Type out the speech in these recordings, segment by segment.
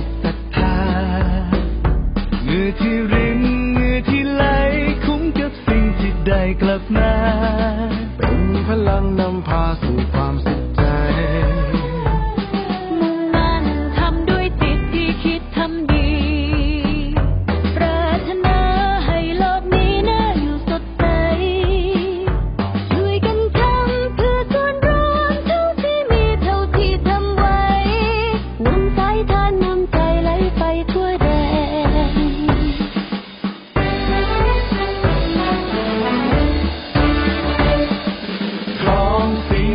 ต ที่รินเหงื่อที่ไหลคุ้มกับสิ่งที่ได้กลับมา เป็นพลังนำพาสู่ความสุขใจ มุ่งมั่นทำด้วยจิตที่คิดทำดี ปรารถนาให้โลกนี้น่าอยู่สดใส ช่วยกันทำเพื่อส่วนรวมเท่าที่มีเท่าที่ทำไว้นำสายทานนำใจ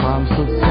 ความสดใส